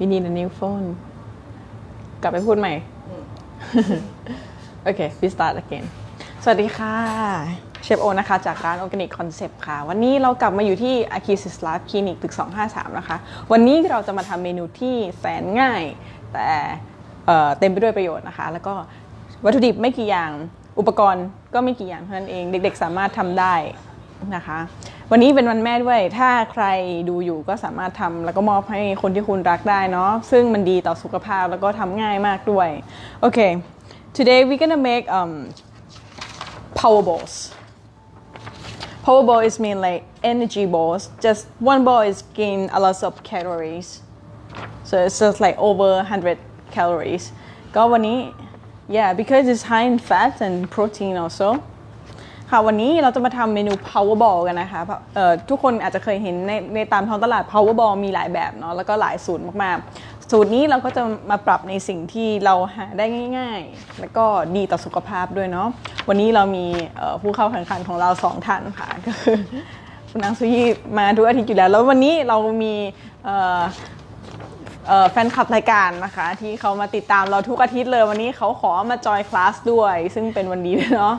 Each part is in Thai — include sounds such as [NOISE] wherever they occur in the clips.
we need a new phone กลับไปพูดใหม่ โอเค we start again สวัสดีค่ะ เชฟโอนะคะ จากร้าน Organic Concept ค่ะ วันนี้เรากลับมาอยู่ที่ a k i s i s l a b Clinic ตึก 253 นะคะ วันนี้เราจะมาทำเมนูที่แสนง่าย แต่เอ่อเต็มไปด้วยประโยชน์นะคะ แล้วก็วัตถุดิบไม่กี่อย่าง อุปกรณ์ก็ไม่กี่อย่างเท่านั้นเอง เด็กๆสามารถทำได้นะคะ วันนี้เป็นวันแม่ด้วย ถ้าใครดูอยู่ก็สามารถทำแล้วก็มอบให้คนที่คุณรักได้เนาะ ซึ่งมันดีต่อสุขภาพแล้วก็ทำง่ายมากด้วย โอเค today we gonna make um, power balls Power ball is mean like energy balls. Just one ball is gain a lot of calories. So it's just like over 100 calories. ก็วันนี้ yeah because it's high in fat and protein also ค่ะวันนี้เราจะมาทำเมนู power ball กันนะคะเอ่อทุกคนอาจจะเคยเห็นในในตามท้องตลาด power ball มีหลายแบบเนาะแล้วก็หลายสูตรมากๆ สูตรนี้เราก็จะมาปรับในสิ่งที่เราหาได้ง่าย ๆ แล้วก็ดีต่อสุขภาพด้วยเนาะวันนี้เรามีผู้เข้าแข่งขันของเราสองท่านค่ะก็คือคุณนางสุยีมาทุกอาทิตย์อยู่แล้ว แล้ววันนี้เรามีแฟนคลับรายการนะคะ ที่เขามาติดตามเราทุกอาทิตย์เลยวันนี้เขาขอมาจอยคลาสด้วย ซึ่งเป็นวันดีด้วยเนาะ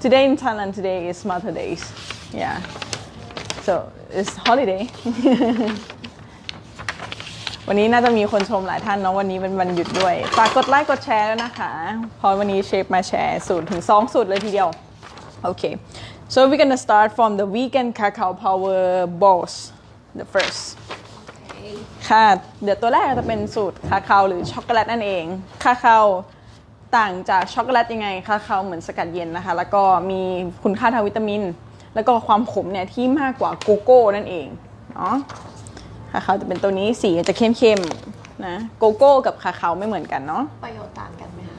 Today in Thailand today is Mother Days yeah so it's holiday วันนี้น่าจะมีคนชมหลายท่านเนาะวันนี้เป็นวันหยุดด้วย ฝากกดไลค์กดแชร์ด้วยนะคะเพราะวันนี้เชฟมาแชร์สูตรถึง 2 สูตรเลยทีเดียว Okay so we're gonna start from the vegan cacao power balls the first ค่ะ เดี๋ยวตัวแรกจะเป็นสูตรคาคาวหรือช็อกโกแลตนั่นเอง คาคาว ต่างจากช็อกโกแลตยังไงคาคาวเหมือนสกัดเย็นนะคะ แล้วก็มีคุณค่าทางวิตามิน แล้วก็ความขมเนี่ยที่มากกว่าโกโก้นั่นเองเนาะคาคาวจะเป็นตัวนี้สีจะเข้มๆนะโกโก้กับคาคาวไม่เหมือนกันเนาะประโยชน์ต่างกันไหมคะ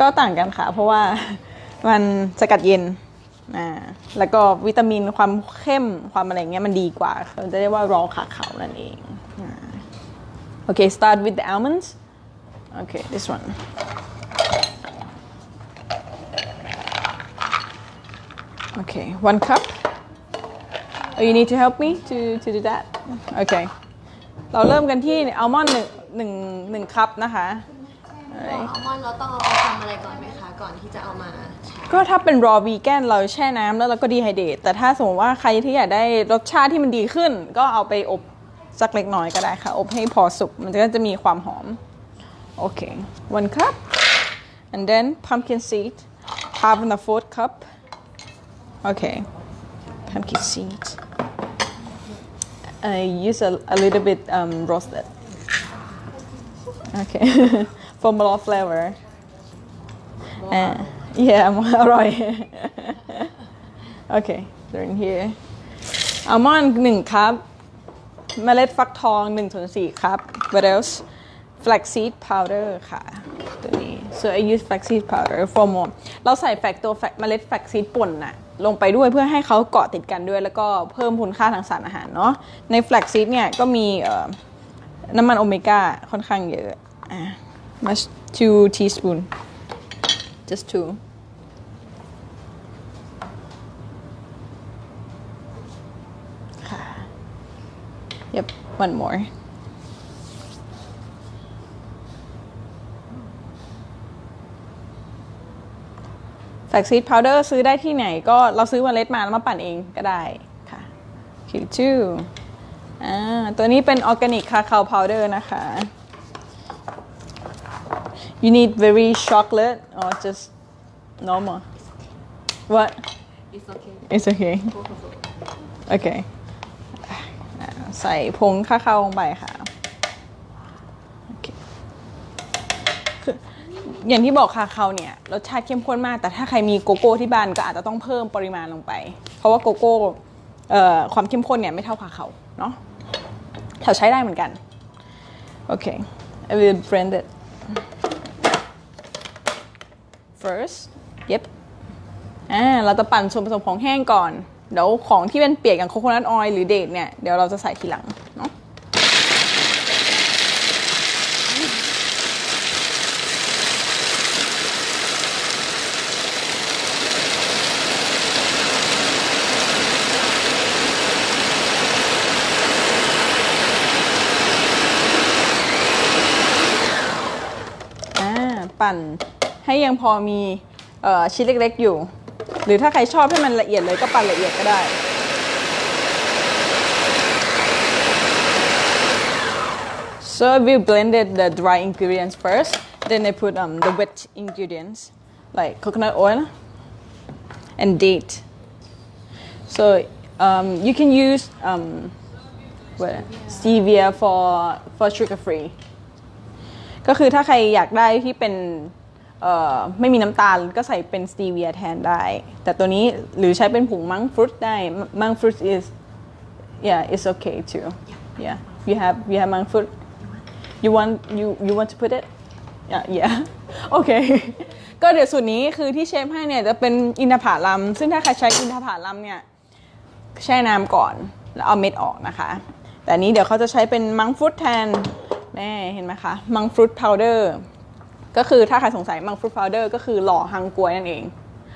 ก็ต่างกันค่ะ เพราะว่ามันสกัดเย็นอ่าแล้วก็วิตามินความเข้มความอะไรเงี้ยมันดีกว่าเราจะเรียกว่ารอคาขาวนั่นเองอ่าโอเค start with the almonds okay this one okay one cup oh you need to help me to to do that okay เราเริ่มกันที่อัลมอนด์หนึ่งหนึ่งหนึ่งคัพนะคะตัวอัลมอนด์เราต้องเอาไปทำอะไรก่อนไหมคะ ก่อนที่จะเอามาใช้ก็ถ้าเป็นรอวีแกนเราแช่น้ำแล้วเราก็ดีไฮเดตแต่ถ้าสมมติว่าใครที่อยากได้รสชาติที่มันดีขึ้น ก็เอาไปอบสักเล็กน้อยก็ได้ค่ะ อบให้พอสุก มันก็จะมีความหอม โอเค one cup and then pumpkin seed half and a fourth cup okay pumpkin seed I use a, a little bit um, roasted okay [LAUGHS] for more flavor อ่า yeah [LAUGHS] อร่อย โอเค they're in here อัลมอนด์หนึ่งครับ เมล็ดฟักทอง1ส่วน4ครับ what else flaxseed powder ค่ะ ตัวนี้ so I use flaxseed powder for more เราใส่แฟกตัวแฟกเมล็ด flaxseed ป่นน่ะลงไปด้วยเพื่อให้เขาเกาะติดกันด้วย แล้วก็เพิ่มคุณค่าทางสารอาหารเนาะใน flaxseed เนี่ยก็มีน้ำมันโอเมก้าค่อนข้างเยอะอะ much two teaspoon just two ค่ะ yep one more แฟกซีดพาวเดอร์ซื้อได้ที่ไหนก็เราซื้อเมล็ดมาแล้วมาปั่นเองก็ได้ค่ะ okay two อ่าตัวนี้เป็นออร์แกนิกคาคา o พาวเดอร์นะคะ you need very chocolate or just normal what It's okay it's okay โอเคอ่าใส่ผงคาคาลงไปค่ะโอเคคือ อย่างที่บอกคาคาเนี่ยรสชาติเข้มข้นมาก แต่ถ้าใครมีโกโก้ที่บ้านก็อาจจะต้องเพิ่มปริมาณลงไป เพราะว่าโกโก้ความเข้มข้นเนี่ยไม่เท่าคาเคาเนาะแต่ใช้ได้เหมือนกัน โอเค I will blend it first yep อ่าเราจะปั่นส่วนผสมของแห้งก่อน เดี๋ยวของที่เป็นเปียกอย่างโคโคนัทออยล์หรือเดทเนี่ย เดี๋ยวเราจะใส่ทีหลังเนาะ ปั่นให้ยังพอมีออชิ้นเล็กๆอยู่ หรือถ้าใครชอบให้มันละเอียดเลยก็ปั่นละเอียดก็ได้ So we blended the dry ingredients first. Then I put um, the wet ingredients like coconut oil and date. So um, you can use um, what, stevia for for sugar free. ก็คือถ้าใครอยากได้ที่เป็นไม่มีน้ำตาลก็ใส่เป็นสตีเวียแทนได้ แต่ตัวนี้หรือใช้เป็นผงมังฟรุตได้มังฟรุต is yeah it's okay too yeah you have you have monk fruit you want you you want to put it yeah yeah โอเคก็เดี๋ยวสูตรนี้คือที่เชฟให้เนี่ยจะเป็นอินทผลัม ซึ่งถ้าใครใช้อินทผลัมเนี่ยแช่น้ำก่อนแล้วเอาเม็ดออกนะคะ แต่นนี้เดี๋ยวเขาจะใช้เป็นมังฟรุตแทน แม่เห็นไหมคะ มังฟรุตพาวเดอร์ก็คือถ้าใครสงสัยมังฟรุตพาวเดอร์ก็คือหล่อฮังกวยนั่นเอง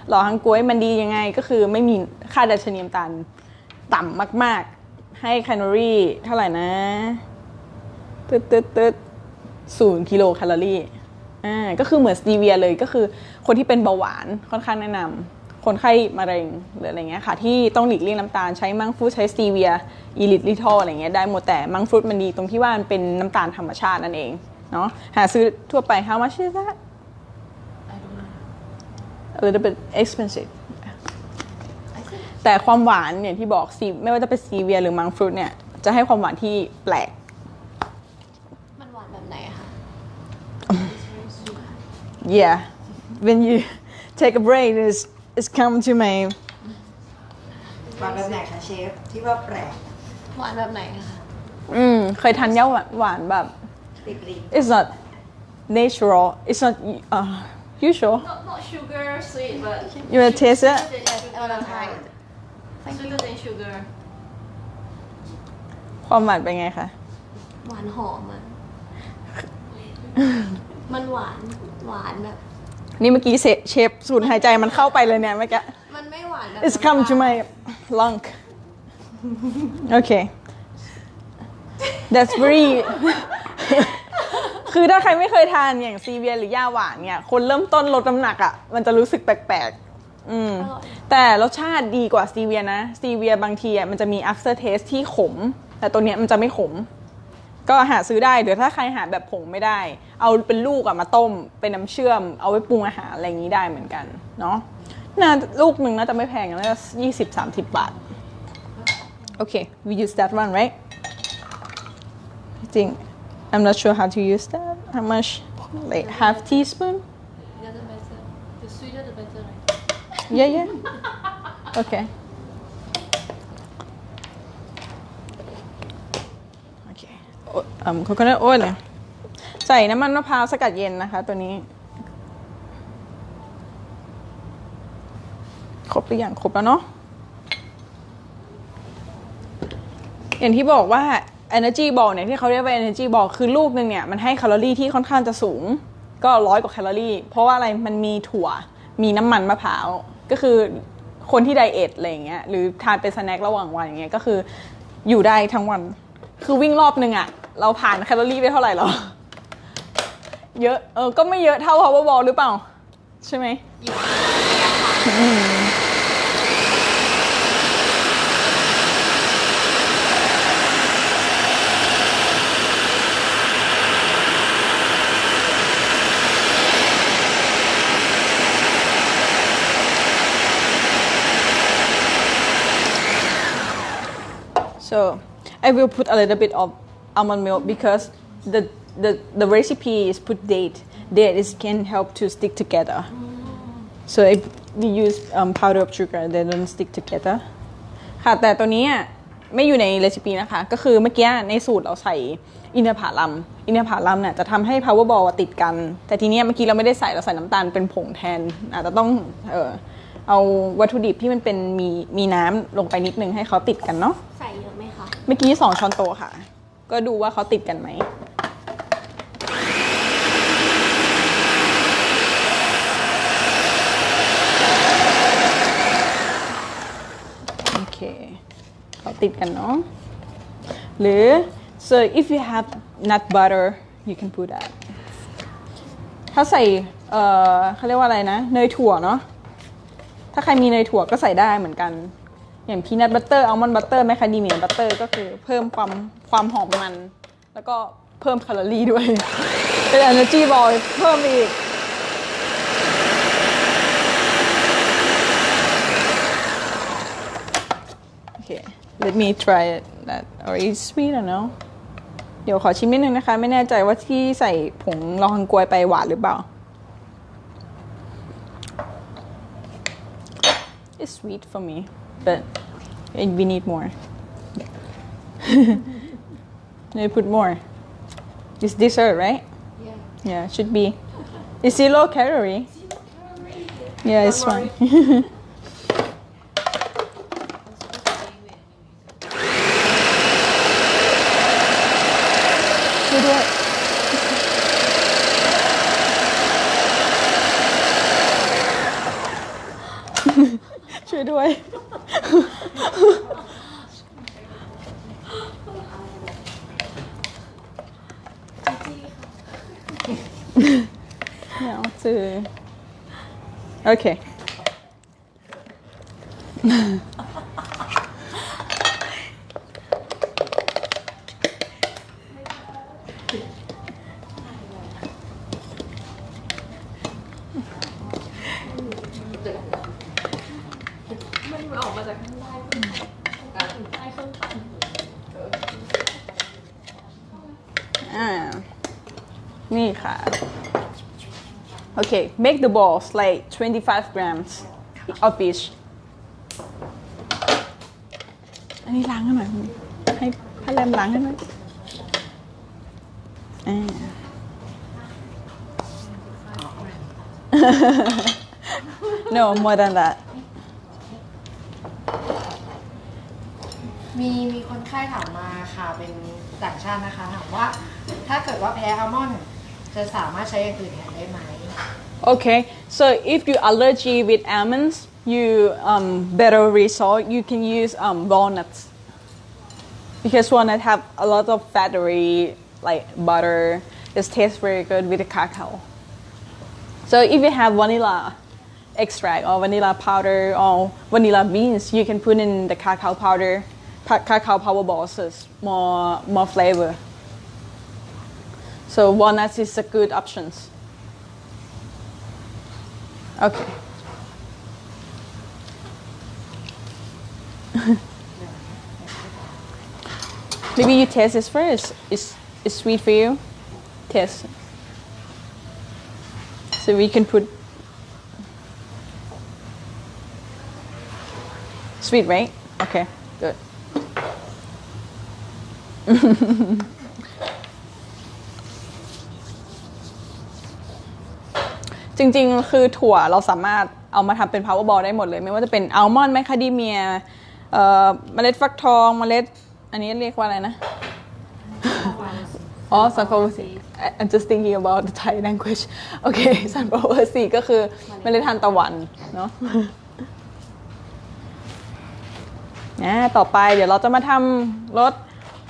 หล่อฮังกวยมันดียังไงก็คือไม่มีค่าดัชนีน้ำตาลต่ำมาก ๆ ให้แคลอรี่เท่าไหร่นะตึ๊ดตึ๊ดตึ๊ดศูนย์กิโลแคลอรี่อ่าก็คือเหมือนสตีเวียเลยก็คือคนที่เป็นเบาหวานค่อนข้างแนะนำ คนไข้มะเร็งหรืออะไรเงี้ยค่ะ ที่ต้องหลีกเลี่ยงน้ำตาลใช้มังฟรุตใช้สตีเวียอีลิทลิทอลอะไรเงี้ยได้หมดแต่มังฟรุตมันดีตรงที่ว่ามันเป็นน้ำตาลธรรมชาตินั่นเองเนาะหาซื้อทั่วไป how much is that a little bit expensive แต่ความหวานเนี่ยที่บอกซีไม่ว่าจะเป็นซีเวียหรือมังฟรุตเนี่ย จะให้ความหวานที่แปลก มันหวานแบบไหนอะคะ yeah when you take a break it's it's come to my วางแบบไหนคะเชฟ ที่ว่าแปลกหวานแบบไหนอะคะอืมเคยทานย่าหวานหวานแบบ ติดลิ้น it's not natural it's not uh, usual Not, not sugar sweet, but you wanna taste it I wanna try it. Sweeter than sugar. ความหวานเป็นไงคะหวานหอมอะมันหวานหวานแบบ นี่เมื่อกี้เซเชฟสูดหายใจมันเข้าไปเลยเนี่ยเมื่อกี้ มันไม่หวานแบบ It's come to my lung. Okay. That's very คือถ้าใครไม่เคยทานอย่างซีเวียหรือย่าหวานเนี่ย คนเริ่มต้นลดน้ำหนักอะ่ะ มันจะรู้สึกแปลกๆ อืมแต่รสชาติดีกว่าซีเวียนะ ซีเวียบางทีอะมันจะมี after taste ที่ขม แต่ตัวเนี้ยมันจะไม่ขม ก็หาซื้อได้หรือถ้าใครหาแบบผงไม่ได้ เอาเป็นลูกอะมาต้มเป็นน้ำเชื่อม เอาไว้ปรุงอาหารอะไรอย่างนี้ได้เหมือนกันเนาะน่าลูกหนึ่งน่าจะไม่แพงน่าจะยี่สิบสามสิบบาท โอเค we use that one right I think I'm not sure how to use that how much like half teaspoon The other better. The sweeter the better, right? yeah yeah okay โอ เคโอ้อืม coconut oil เลยใส่น้ำมันมะพร้าวสกัดเย็นนะคะ ตัวนี้ ครบหรือยังครบแล้วเนาะอย่างที่บอกว่า energy ball เนี่ยที่เขาเรียกว่า energy ball คือลูกหนึ่งเนี่ย มันให้แคลอรี่ที่ค่อนข้างจะสูง ก็ร้อยกว่าแคลอรี่ เพราะว่าอะไรมันมีถั่วมีน้ำมันมะพร้าวก็คือคนที่ไดเอทอะไรอย่างเงี้ยหรือทานเป็นสแน็คระหว่างวันอย่างเงี้ยก็คืออยู่ได้ทั้งวัน คือวิ่งรอบหนึ่งอะเราผ่านแคลอรี่ไปเท่าไหร่หรอ เยอะ เออ ก็ไม่เยอะเท่า powerball หรือเปล่า ใช่ไหม So I will put a little bit of almond milk because the the, the recipe is put date. Date is can help to stick together. So if we use um, powder of sugar, they don't stick together. ค่ะแต่ตัวนี้ไม่อยู่ในเรซิปีนะคะ ก็คือเมื่อกี้ในสูตรเราใส่อินทผลัม อินทผลัมเนี่ยจะทำให้ power ball ติดกัน แต่ทีนี้เมื่อกี้เราไม่ได้ใส่เราใส่น้ำตาลเป็นผงแทน อาจจะต้องเออเอาวัตถุดิบที่มันเป็นมีมีน้ำลงไปนิดนึงให้เขาติดกันเนาะใส่เยอะ เมื่อกี้สองช้อนโต๊ะค่ะ ก็ดูว่าเขาติดกันไหม โอเคเขาติดกันเนาะหรือ so if you have nut butter you can put that ถ้าใส่ เออเขาเรียกว่าอะไรนะ เนยถั่วเนาะ ถ้าใครมีเนยถั่วก็ใส่ได้เหมือนกัน อย่างพีนัทบัตเตอร์อัลมอนด์บัตเตอร์แมคคาเดเมียบัตเตอร์ก็คือเพิ่มความความหอมมัน แล้วก็เพิ่มแคลอรี่ด้วย เป็น energy ball เพิ่มอีกโอเค let me try it that or is sweet or no เดี๋ยวขอชิมนิดนึงนะคะ ไม่แน่ใจว่าที่ใส่ผงลองฮังกวยไปหวานหรือเปล่า It's sweet for me but we need more Maybe put more It's dessert right Yeah. Yeah should be It's zero calorie Yeah it's fine ช่วยด้วย ช่วย make the balls like 25 grams of each อันนี้ล้างให้หน่อยให้พัดแลมล้างให้หน่อยอ่า no more than that มีมีคนไข้ถามมาค่ะเป็นต่างชาตินะคะถามว่า ถ้าเกิดว่าแพ้อัลมอนด์จะสามารถใช้อย่างอื่นแทนได้ไหม Okay, so if you allergy with almonds, you um, better resort. You can use um, walnuts because walnut have a lot of fattery like butter. It tastes very good with the cacao. So if you have vanilla extract or vanilla powder or vanilla beans, you can put in the cacao powder, cacao power balls, it's more more flavor. So walnuts is a good options. Okay. [LAUGHS] Maybe you taste this first. Is is sweet for you? Taste. So we can put sweet, right? Okay, good. [LAUGHS] จริงๆ คือถั่วเราสามารถเอามาทำเป็น power ball ได้หมดเลย ไม่ว่าจะเป็นอัลมอนด์แมคคาเดเมียเอ่อเมล็ดฟักทองเมล็ด อันนี้เรียกว่าอะไรนะ อ๋อ sunflower seed I- I'm just thinking about the Thai language โอเค sunflower seed ก็คือเมล็ดทานตะวันเนาะนะต่อไปเดี๋ยวเราจะมาทำรส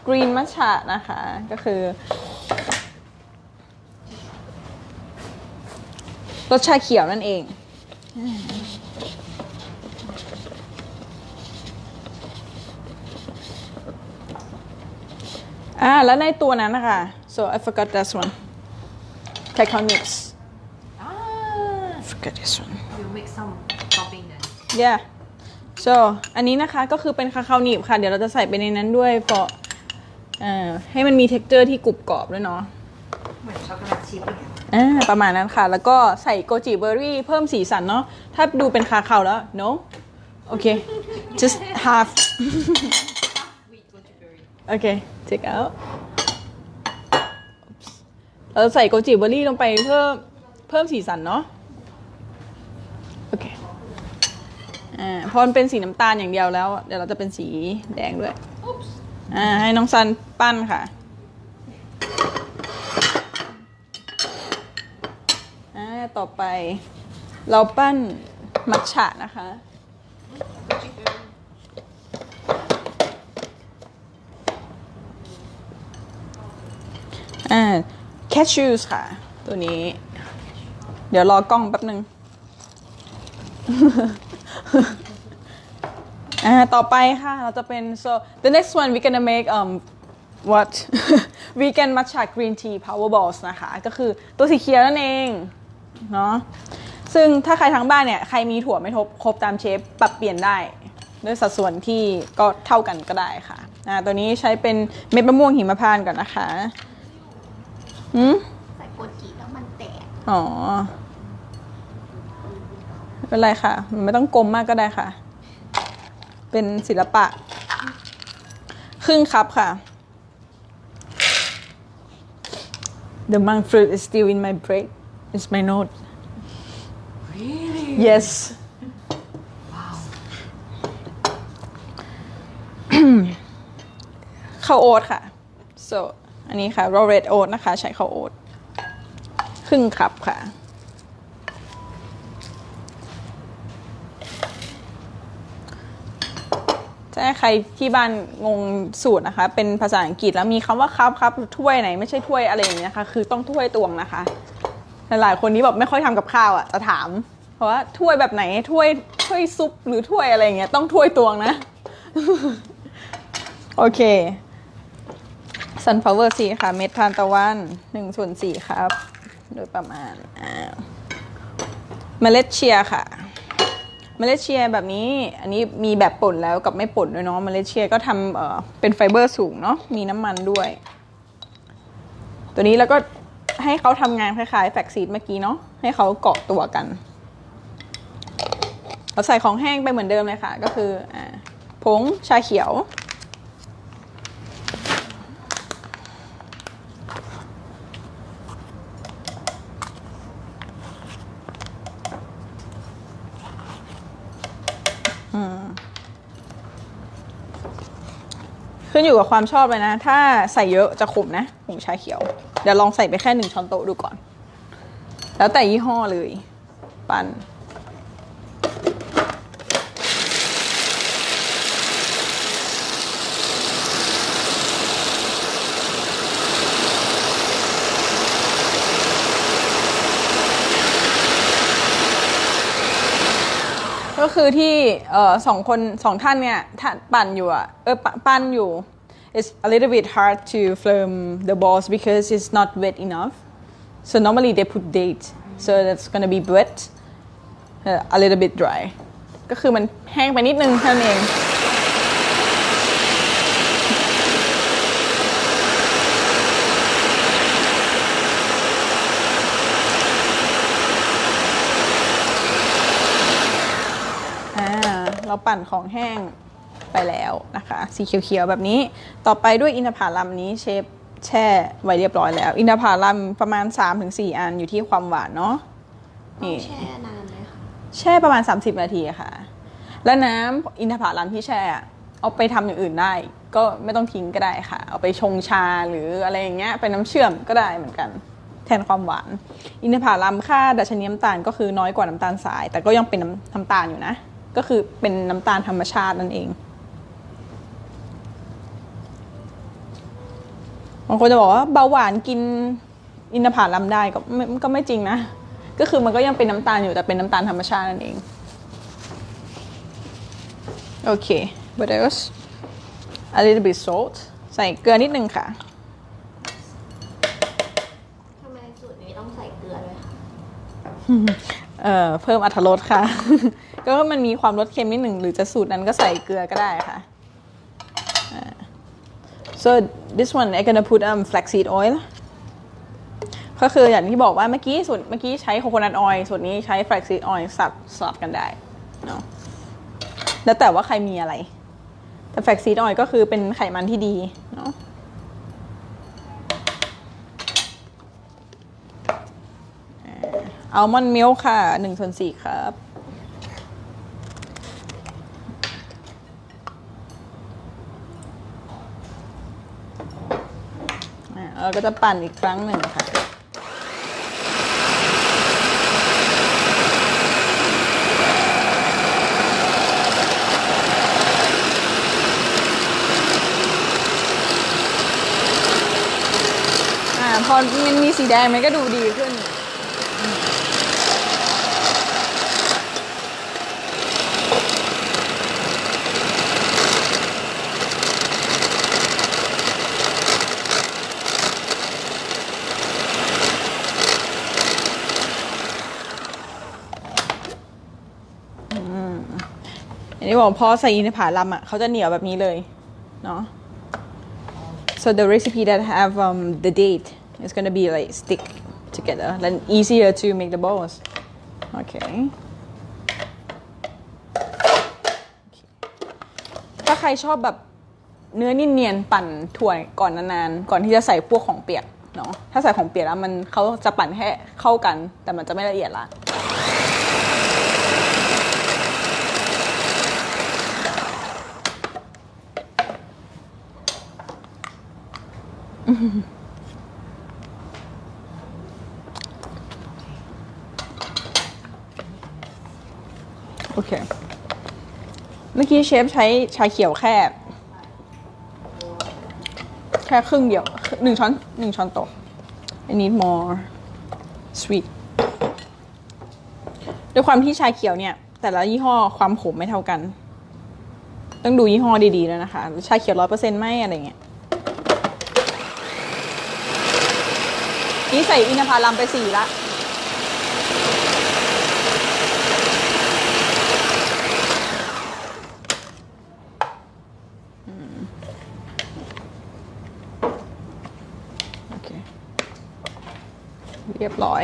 กรีนมัชชะนะคะ ก็คือ รสชาเขียวนั่นเอง อ่า แล้วในตัวนั้นนะคะ so I forgot this one cacao mix forgot this one you make some topping then yeah so อันนี้นะคะก็คือเป็นคาคาวหนีบค่ะ เดี๋ยวเราจะใส่ไปในนั้นด้วยเพราะเอ่อให้มันมี texture ที่กรุบกรอบด้วยเนาะ เหมือนช็อกโกแลตชิพอย่างเงี้ย อ่าประมาณนั้นค่ะ แล้วก็ใส่โกจิเบอร์รี่เพิ่มสีสันเนาะถ้าดูเป็นคาคาวแล้ว no โอเค just half โอเค take out เราใส่โกจิเบอร์รี่ลงไปเพิ่มเพิ่มสีสันเนาะโอเคอ่าพอมันเป็นสีน้ำตาลอย่างเดียวแล้ว เดี๋ยวเราจะเป็นสีแดงด้วยอ่าให้น้องซันปั้นค่ะ อ่า ต่อไป เราปั้นมัทฉะนะคะ อ่าแคชชูสค่ะ ตัวนี้ เดี๋ยวรอกล้องแป๊บหนึ่งอ่า ต่อไปค่ะ เราจะเป็น so the next one we gonna make um what vegan matcha green tea power balls นะคะ ก็คือตัวสีเขียวนั่นเอง เนาะซึ่งถ้าใครทั้งบ้านเนี่ยใครมีถั่วไม่ทบครบตามเชฟปรับเปลี่ยนได้ ด้วยสัดส่วนที่ก็เท่ากันก็ได้ค่ะอ่าตัวนี้ใช้เป็นเม็ดมะม่วงหิมพานต์ก่อนนะคะหืมใส่โกจิแล้วมันแตกอ๋อไม่เป็นไรค่ะ มันไม่ต้องกลมมากก็ได้ค่ะ เป็นศิลปะ ครึ่งคัพค่ะ The monk fruit is still in my bread. It's my note. Really? Yes. Wow. ข้าวโอ๊ตค่ะ so อันนี้ค่ะ raw red oat นะคะ ใช้ข้าวโอ๊ตครึ่งคัพค่ะ ถ้าใครที่บ้านงงสูตรนะคะ เป็นภาษาอังกฤษแล้วมีคำว่าครับครับถ้วยไหน ไม่ใช่ถ้วยอะไรอย่างเงี้ยนะคะ คือต้องถ้วยตวงนะคะ หลายๆคนนี้แบบไม่ค่อยทำกับข้าวอะจะถาม เพราะว่าถ้วยแบบไหนถ้วยถ้วยซุปหรือถ้วยอะไรเงี้ยต้องถ้วยตวงนะ โอเค sunflower seed ค่ะ เม็ดทานตะวัน1ส่วน4ครับ โดยประมาณอ่าเมล็ดเชียค่ะเมล็ดเชียแบบนี้ อันนี้มีแบบป่นแล้วกับไม่ป่นด้วยเนาะเมล็ดเชียก็ทำเอ่อเป็นไฟเบอร์สูงเนาะ มีน้ำมันด้วย ตัวนี้แล้วก็ ให้เขาทำงานคล้ายๆแฟกซีดเมื่อกี้เนาะให้เขาเกาะตัวกัน เราใส่ของแห้งไปเหมือนเดิมเลยค่ะ ก็คืออผงชาเขียว ขึ้นอยู่กับความชอบเลยนะ ถ้าใส่เยอะจะขมนะผงชาเขียว เดี๋ยวลองใส่ไปแค่หนึ่งช้อนโต๊ะดูก่อน แล้วแต่ยี่ห้อเลย ปันก็คือที่เออสองคนสองท่านเนี่ยท่านปั่นอยู่อะเออปะปั้นอยู่ it's a little bit hard to firm the balls because it's not wet enough so normally they put date so that's gonna be wet uh, a little bit dry ก็คือมันแห้งไปนิดนึงเท่านั้นเอง อ่าเราปั่นของแห้ง ไปแล้วนะคะ สีเขียวๆแบบนี้ ต่อไปด้วยอินทผลัมนี้เชฟแช่ไว้เรียบร้อยแล้ว อินทผลัมประมาณ 3-4 อันอยู่ที่ความหวานเนาะต้องนี่แช่นานไหมคะแช่ประมาณ 30 นาทีค่ะ และน้ำอินทผลัมที่แช่อะเอาไปทำอย่างอื่นได้ ก็ไม่ต้องทิ้งก็ได้ค่ะ เอาไปชงชาหรืออะไรอย่างเงี้ยเป็นน้ำเชื่อมก็ได้เหมือนกันแทนความหวาน อินทผลัมค่าดัชนีน้ำตาลก็คือน้อยกว่าน้ำตาลทราย แต่ก็ยังเป็นน้ำน้ำตาลอยู่นะ ก็คือเป็นน้ำตาลธรรมชาตินั่นเอง บางคนจะบอกว่าเบาหวานกินอินทผลัมได้ก็ไม่ก็ไม่จริงนะ ก็คือมันก็ยังเป็นน้ำตาลอยู่แต่เป็นน้ำตาลธรรมชาตินั่นเอง โอเค what else a little bit salt ใส่เกลือนิดนึงค่ะทำไมสูตรนี้ต้องใส่เกลือด้วยคะเอ่อเพิ่มอรรถรสค่ะ ก็มันมีความรสเค็มนิดหนึ่งหรือจะสูตรนั้นก็ใส่เกลือก็ได้ค่ะอ่า so this one I gonna put um flaxseed oil ก็คืออย่างที่บอกว่าเมื่อกี้ส่วนเมื่อกี้ใช้โคโคนัทออยล์ส่วนนี้ใช้ flaxseed oil สับสลับกันได้เนาะแล้วแต่ว่าใครมีอะไร แต่ flaxseed oil ก็คือเป็นไขมันที่ดีเนาะอัลมอนด์มิลค์ค่ะหนึ่งส่วนสี่ครับ เราก็จะปั่นอีกครั้งหนึ่งค่ะ อ่า พอมันมีสีแดงมันก็ดูดีขึ้น นี้บอกพอใส่อินทผลัมอะเขาจะเหนียวแบบนี้เลยเนาะ so the recipe that have um, the date is gonna be like stick together then easier to make the balls okay ถ้าใครชอบแบบเนื้อนิ่มเนียนปั่นถั่วก่อนนานๆ ก่อนที่จะใส่พวกของเปียกเนาะถ้าใส่ของเปียกแล้วมันเขาจะปั่นแค่เข้ากัน แต่มันจะไม่ละเอียดละ โอเค เมื่อกี้เชฟใช้ชาเขียวแค่ แค่ครึ่งเดียวหนึ่งช้อนหนึ่งช้อนโต๊ะ I need more sweet ด้วยความที่ชาเขียวเนี่ย แต่ละยี่ห้อความขมไม่เท่ากัน ต้องดูยี่ห้อดีๆแล้วนะคะ ชาเขียวร้อยเปอร์เซ็นต์ไหมอะไรเงี้ย นี่ใส่อินทผลัมไปสี่ละเรียบร้อย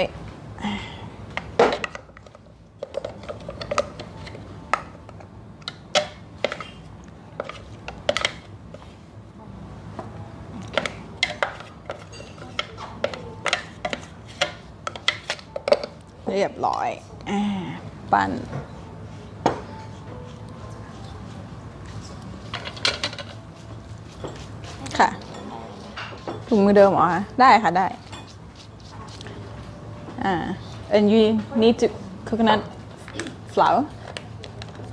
เรียบร้อยอ่า ปั้นค่ะถุงมือเดิมเหรอคะได้ค่ะ ได้ อ่า and you need to coconut flour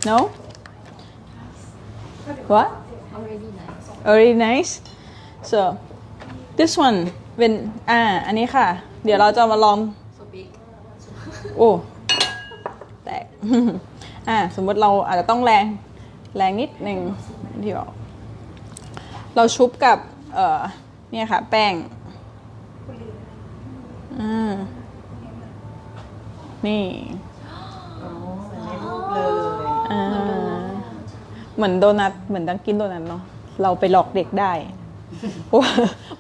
no what already nice already nice so this one when อ่า อันนี้ค่ะ เดี๋ยวเราจะมาลอง so big โอ้แตก อ่าสมมติเราอาจจะต้องแรงแรงนิดหนึ่งที่บอกเราชุบกับ เอ่อ เนี่ยค่ะ แป้งอ่านี่เลยอ่าเหมือนโดนัทเหมือนดังกินโดนัทเนาะเราไปหลอกเด็กได้เพราะว่า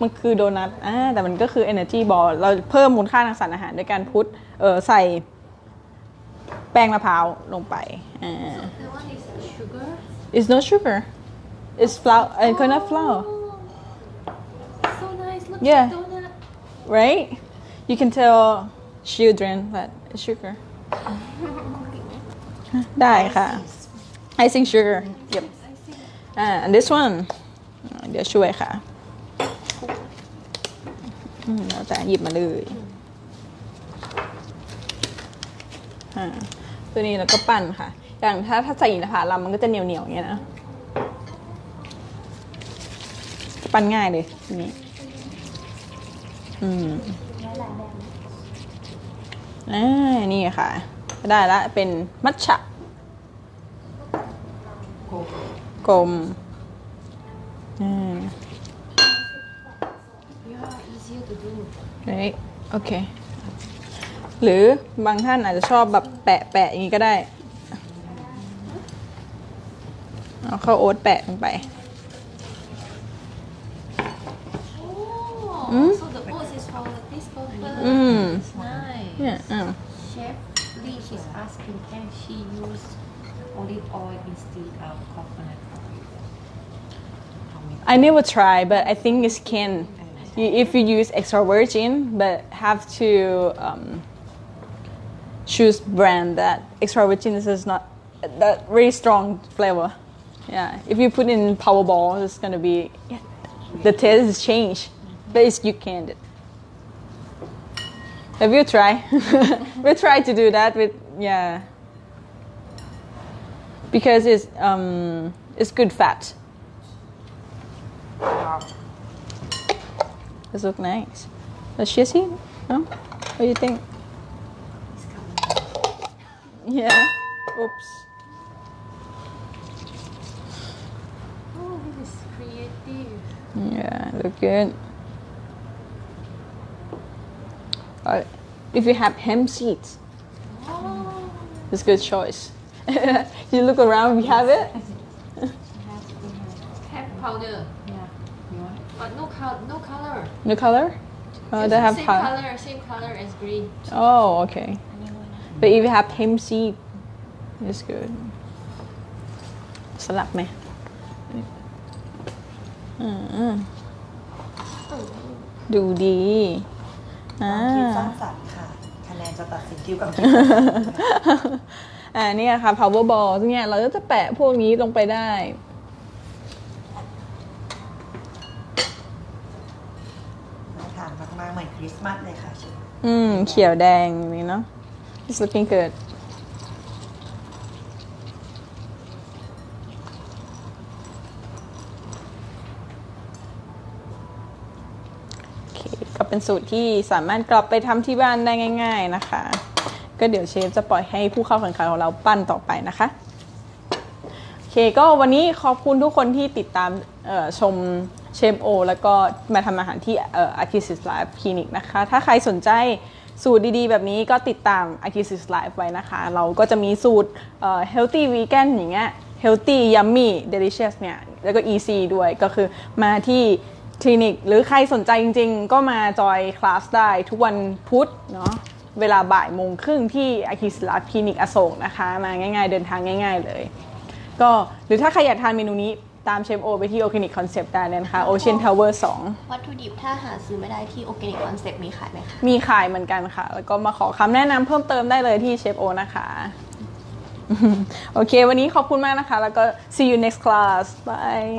มันคือโดนัทอ่าแต่มันก็คือ energy ball เราเพิ่มมูลค่าทางสารอาหารด้วยการพุทเออใส่ แป้งมะพร้าวลงไปอ่า that one is sugar It's no sugar. It's flour, uh, coconut flour, so nice look Yeah. like donut right? You can tell children that it's sugar. ได้ค่ะ icing sugar. Yep. อ่า and this one อ่าเดี๋ยวช่วยค่ะอืมแล้วแต่หยิบมาเลยอ่า ตัวนี้แล้วก็ปั้นค่ะ อย่างถ้าถ้าใส่อินทผลัมมันก็จะเหนียวเหนียวๆอย่างเงี้ยนะ ปั้นง่ายเลยทีนี้ อืมอ่านี่ค่ะ ได้ละเป็นมัทฉะกลมอ่า yeah easier หรือบางท่านอาจจะชอบแบบแปะแปะอย่างนี้ก็ได้ เอาข้าวโอ๊ตแปะลงไป oh Mm. so the oats is for this purpose Mm. it's nice เนี่ยอ้าว Chef Lee she's asking can she use olive oil instead of coconut oil? I never try, but I think it can. You, if you use extra virgin, but have to um, choose brand that extra virgin is not that very strong flavor. Yeah, if you put in Powerball, it's gonna be the taste is changed, but it's you can't. Have you tried? [LAUGHS] we try to do that with yeah, because it's um it's good fat. This look nice. Does she see? No? What do you think? Yeah. Oops. oh this is creative Yeah, look good. Uh, if you have hemp seeds, oh it's good choice. [LAUGHS] you look around we have it Hemp powder Yeah. You want it? but no col no color new color oh they have same powder color same color as green oh okay but if you have hemp seed it's good สลับไหมอืมดูดีอ่าคิดสร้างสรรค์ค่ะ คะแนนจะตัดสินที่ความคิดอ่าเนี่ยค่ะ power ball ซึ่งเนี่ยเราก็จะแปะพวกนี้ลงไปได้น่าทานมากๆเหมือนคริสต์มาสเลยค่ะเชฟอืม เขียวแดงอย่างนี้เนาะ it's looking good เคก็เป็นสูตรที่สามารถกลับไปทำที่บ้านได้ง่าย ๆนะคะ ก็เดี๋ยวเชฟจะปล่อยให้ผู้เข้าแข่งขันของเราปั้นต่อไปนะคะโอเคก็วันนี้ขอบคุณทุกคนที่ติดตามชมเชฟโอ แล้วก็มาทำอาหารที่อ่อ Artisis Life Clinic นะคะ ถ้าใครสนใจ สูตรดีๆ แบบนี้ก็ติดตาม Artisis Life ไว้นะคะ เราก็จะมีสูตร healthy vegan อย่างเงี้ย healthy yummy delicious เนี่ย แล้วก็ easy ด้วยก็คือมาที่คลินิก หรือใครสนใจจริงๆ ก็มาจอยคลาสได้ทุกวันพุธเนาะเวลาบ่ายโมงครึ่งที่ Artisis Life Clinic อโศกนะคะ มาง่ายๆ เดินทางง่าย ๆเลย ก็หรือถ้าใครอยากทานเมนูนี้ ตามเชฟโอไปที่โอเคนิกคอนเซปต์ได้เลยนะคะ Ocean Tower 2วัตถุดิบถ้าหาซื้อไม่ได้ที่โอ a ก i c คอนเซ็ปต์มีขายไหมคะ มีขายเหมือนกันค่ะ แล้วก็มาขอคำแนะนำเพิ่มเติมได้เลยที่เชฟโอนะคะ โอเค วันนี้ขอบคุณมากนะคะ แล้วก็ see you next class bye